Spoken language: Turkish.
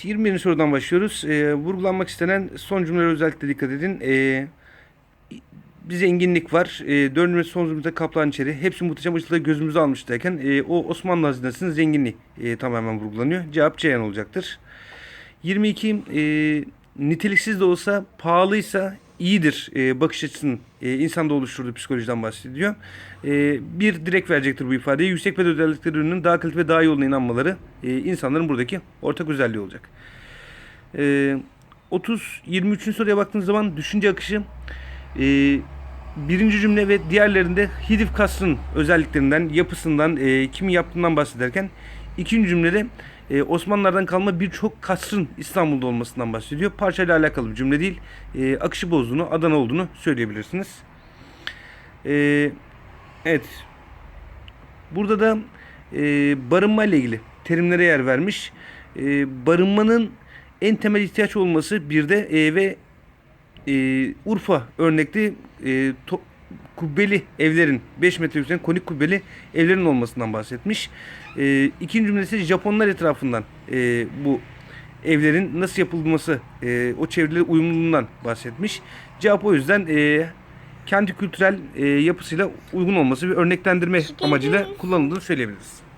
Evet 21. sorudan başlıyoruz. Ee, vurgulanmak istenen son cümlelere özellikle dikkat edin. Ee, bir zenginlik var. Ee, dördüncü son cümlede kaplan içeri. Hepsi muhteşem ışıltıda gözümüzü almış e, o Osmanlı hazinesinin zenginliği e, tamamen vurgulanıyor. Cevap Ceyhan olacaktır. 22. E, niteliksiz de olsa pahalıysa iyidir e, bakış açısının e, insanda oluşturduğu psikolojiden bahsediyor. E, bir direkt verecektir bu ifadeyi. Yüksek bedel özellikleri ürünün daha kaliteli ve daha iyi olduğuna inanmaları e, insanların buradaki ortak özelliği olacak. E, 30 23. soruya baktığınız zaman düşünce akışı e, birinci cümle ve diğerlerinde Hidif kasrın özelliklerinden, yapısından, e, kimin yaptığından bahsederken ikinci cümlede e, Osmanlılardan kalma birçok kasrın İstanbul'da olmasından bahsediyor. Parçayla alakalı bir cümle değil. E, akışı bozduğunu, Adana olduğunu söyleyebilirsiniz. E, evet. Burada da e, barınma ile ilgili terimlere yer vermiş. E, barınmanın en temel ihtiyaç olması bir de e, ve e, Urfa örnekli e, to- kubbeli evlerin 5 metre yüksekten konik kubbeli evlerin olmasından bahsetmiş. E, ikinci cümlesi Japonlar etrafından e, bu evlerin nasıl yapılması, e, o çevreleri uyumluluğundan bahsetmiş. Cevap o yüzden e, kendi kültürel e, yapısıyla uygun olması ve örneklendirme amacıyla kullanıldığını söyleyebiliriz.